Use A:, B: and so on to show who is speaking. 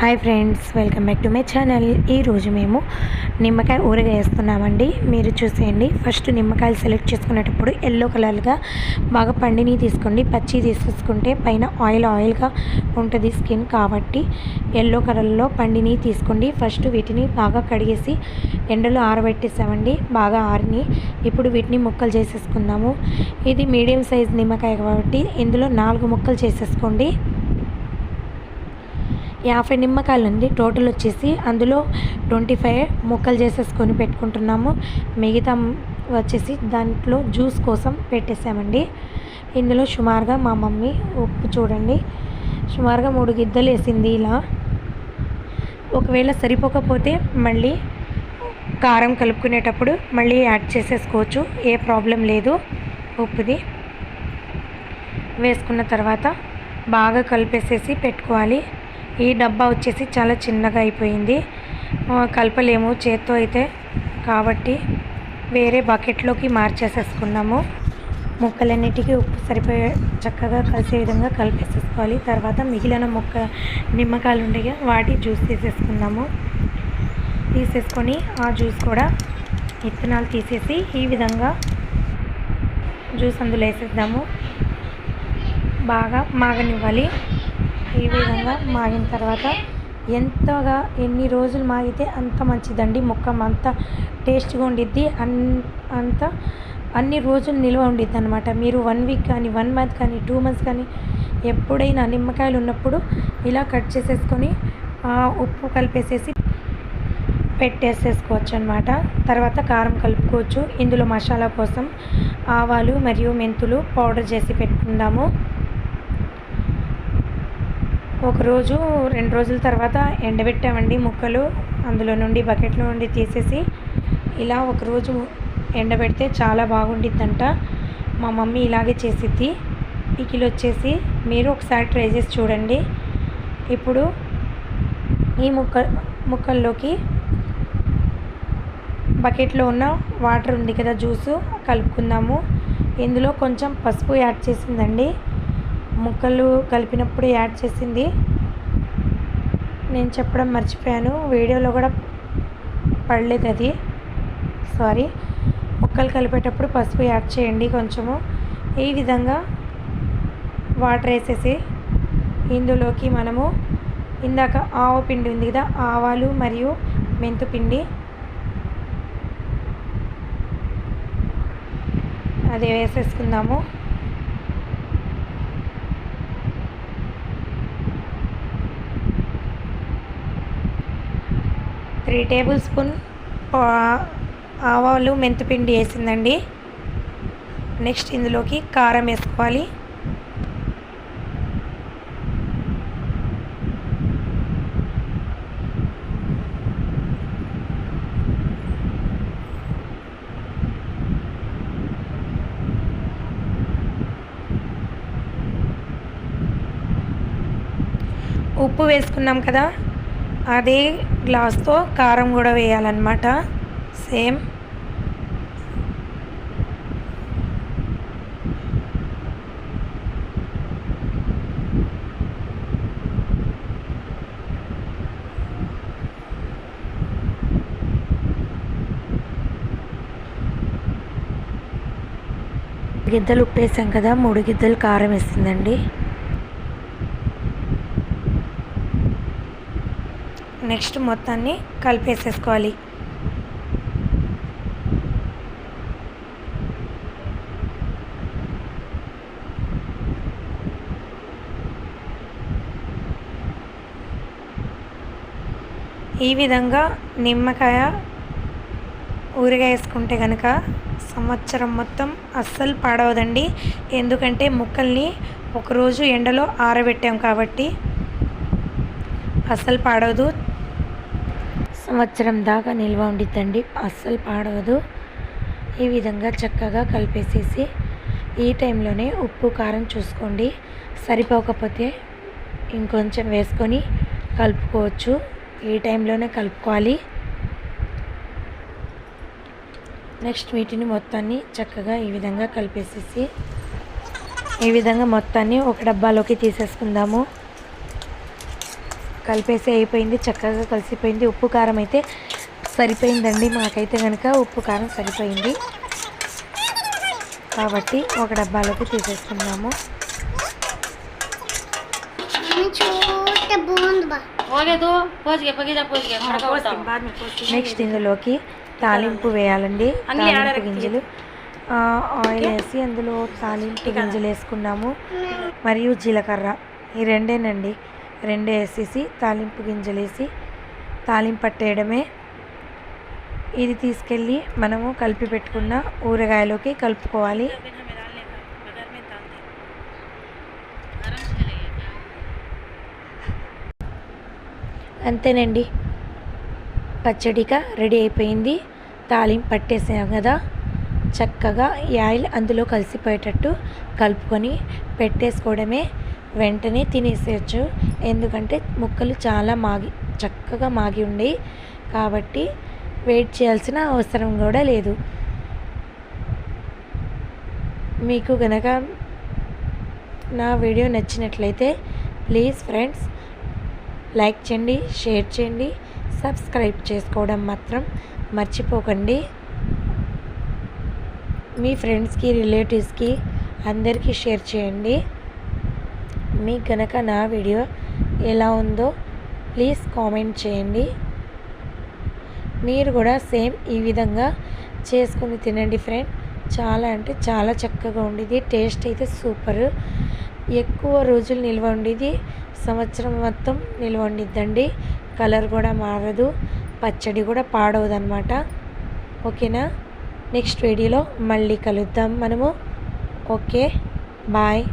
A: hi friends welcome back to my channel ఈరోజు మేము నిమ్మకాయ ఊరగా వేస్తున్నామండి మీరు చూసేయండి ఫస్ట్ నిమ్మకాయలు సెలెక్ట్ చేసుకునేటప్పుడు ఎల్లో కలర్గా బాగా పండిని తీసుకోండి పచ్చి తీసుకుంటే పైన ఆయిల్ ఆయిల్గా ఉంటుంది స్కిన్ కాబట్టి ఎల్లో కలర్లో పండిని తీసుకోండి ఫస్ట్ వీటిని బాగా కడిగేసి ఎండలో ఆరబెట్టేసామండి బాగా ఆరిని ఇప్పుడు వీటిని ముక్కలు చేసేసుకుందాము ఇది మీడియం సైజ్ నిమ్మకాయ కాబట్టి ఇందులో నాలుగు ముక్కలు చేసేసుకోండి యాభై నిమ్మకాయలు ఉంది టోటల్ వచ్చేసి అందులో ట్వంటీ ఫైవ్ ముక్కలు చేసేసుకొని పెట్టుకుంటున్నాము మిగతా వచ్చేసి దాంట్లో జ్యూస్ కోసం పెట్టేసామండి ఇందులో సుమారుగా మా మమ్మీ ఉప్పు చూడండి సుమారుగా మూడు గిద్దలు వేసింది ఇలా ఒకవేళ సరిపోకపోతే మళ్ళీ కారం కలుపుకునేటప్పుడు మళ్ళీ యాడ్ చేసేసుకోవచ్చు ఏ ప్రాబ్లం లేదు ఉప్పుది వేసుకున్న తర్వాత బాగా కలిపేసేసి పెట్టుకోవాలి ఈ డబ్బా వచ్చేసి చాలా చిన్నగా అయిపోయింది కలపలేము చేత్తో అయితే కాబట్టి వేరే బకెట్లోకి మార్చేసేసుకున్నాము ముక్కలన్నిటికీ ఉప్పు సరిపోయే చక్కగా కలిసే విధంగా కలిపేసేసుకోవాలి తర్వాత మిగిలిన ముక్క నిమ్మకాయలు ఉండగా వాటి జ్యూస్ తీసేసుకుందాము తీసేసుకొని ఆ జ్యూస్ కూడా విత్తనాలు తీసేసి ఈ విధంగా జ్యూస్ అందులో వేసేద్దాము బాగా మాగనివ్వాలి ఈ విధంగా మాగిన తర్వాత ఎంతగా ఎన్ని రోజులు మాగితే అంత మంచిదండి మొక్క అంత టేస్ట్గా ఉండిద్ది అన్ అంత అన్ని రోజులు నిల్వ ఉండిద్ది అనమాట మీరు వన్ వీక్ కానీ వన్ మంత్ కానీ టూ మంత్స్ కానీ ఎప్పుడైనా నిమ్మకాయలు ఉన్నప్పుడు ఇలా కట్ చేసేసుకొని ఉప్పు కలిపేసేసి పెట్టేసేసుకోవచ్చు అనమాట తర్వాత కారం కలుపుకోవచ్చు ఇందులో మసాలా కోసం ఆవాలు మరియు మెంతులు పౌడర్ చేసి పెట్టుకుందాము ఒకరోజు రెండు రోజుల తర్వాత ఎండబెట్టామండి ముక్కలు అందులో నుండి బకెట్లో నుండి తీసేసి ఇలా ఒకరోజు ఎండబెడితే చాలా బాగుండిద్దంట మా మమ్మీ ఇలాగే చేసిద్ది పికిలు వచ్చేసి మీరు ఒకసారి ట్రై చేసి చూడండి ఇప్పుడు ఈ ముక్క ముక్కల్లోకి బకెట్లో ఉన్న వాటర్ ఉంది కదా జ్యూసు కలుపుకుందాము ఇందులో కొంచెం పసుపు యాడ్ చేసిందండి ముక్కలు కలిపినప్పుడు యాడ్ చేసింది నేను చెప్పడం మర్చిపోయాను వీడియోలో కూడా పడలేదు అది సారీ ముక్కలు కలిపేటప్పుడు పసుపు యాడ్ చేయండి కొంచెము ఈ విధంగా వాటర్ వేసేసి ఇందులోకి మనము ఇందాక ఆవ పిండి ఉంది కదా ఆవాలు మరియు పిండి అది వేసేసుకుందాము త్రీ టేబుల్ స్పూన్ ఆవాలు మెంతిపిండి వేసిందండి నెక్స్ట్ ఇందులోకి కారం వేసుకోవాలి ఉప్పు వేసుకున్నాం కదా అదే గ్లాస్తో కారం కూడా వేయాలన్నమాట సేమ్ గిద్దలు ఉప్పేసాం కదా మూడు గిద్దలు కారం వేస్తుందండి నెక్స్ట్ మొత్తాన్ని కలిపేసేసుకోవాలి ఈ విధంగా నిమ్మకాయ వేసుకుంటే కనుక సంవత్సరం మొత్తం అస్సలు పాడవదండి ఎందుకంటే ముక్కల్ని ఒకరోజు ఎండలో ఆరబెట్టాం కాబట్టి అస్సలు పాడవదు సంవత్సరం దాకా నిల్వ ఉండిద్దండి అస్సలు పాడవదు ఈ విధంగా చక్కగా కలిపేసేసి ఈ టైంలోనే ఉప్పు కారం చూసుకోండి సరిపోకపోతే ఇంకొంచెం వేసుకొని కలుపుకోవచ్చు ఈ టైంలోనే కలుపుకోవాలి నెక్స్ట్ వీటిని మొత్తాన్ని చక్కగా ఈ విధంగా కలిపేసేసి ఈ విధంగా మొత్తాన్ని ఒక డబ్బాలోకి తీసేసుకుందాము కలిపేసి అయిపోయింది చక్కగా కలిసిపోయింది ఉప్పు కారం అయితే సరిపోయిందండి మాకైతే కనుక ఉప్పు కారం సరిపోయింది కాబట్టి ఒక డబ్బాలోకి తీసేసుకున్నాము నెక్స్ట్ ఇందులోకి తాలింపు వేయాలండి తాలింపు గింజలు ఆయిల్ వేసి అందులో తాలింపు గింజలు వేసుకున్నాము మరియు జీలకర్ర ఈ రెండేనండి రెండు వేసేసి తాలింపు గింజలేసి తాలింపు పట్టేయడమే ఇది తీసుకెళ్ళి మనము కలిపి పెట్టుకున్న ఊరగాయలోకి కలుపుకోవాలి అంతేనండి పచ్చడిక రెడీ అయిపోయింది తాలింపు పట్టేసాం కదా చక్కగా ఈ ఆయిల్ అందులో కలిసిపోయేటట్టు కలుపుకొని పెట్టేసుకోవడమే వెంటనే తినేసేయచ్చు ఎందుకంటే ముక్కలు చాలా మాగి చక్కగా మాగి ఉండి కాబట్టి వెయిట్ చేయాల్సిన అవసరం కూడా లేదు మీకు గనక నా వీడియో నచ్చినట్లయితే ప్లీజ్ ఫ్రెండ్స్ లైక్ చేయండి షేర్ చేయండి సబ్స్క్రైబ్ చేసుకోవడం మాత్రం మర్చిపోకండి మీ ఫ్రెండ్స్కి రిలేటివ్స్కి అందరికీ షేర్ చేయండి మీకు కనుక నా వీడియో ఎలా ఉందో ప్లీజ్ కామెంట్ చేయండి మీరు కూడా సేమ్ ఈ విధంగా చేసుకుని తినండి ఫ్రెండ్ చాలా అంటే చాలా చక్కగా ఉండేది టేస్ట్ అయితే సూపర్ ఎక్కువ రోజులు నిల్వ ఉండేది సంవత్సరం మొత్తం నిల్వ ఉండిద్దండి కలర్ కూడా మారదు పచ్చడి కూడా పాడవదనమాట ఓకేనా నెక్స్ట్ వీడియోలో మళ్ళీ కలుద్దాం మనము ఓకే బాయ్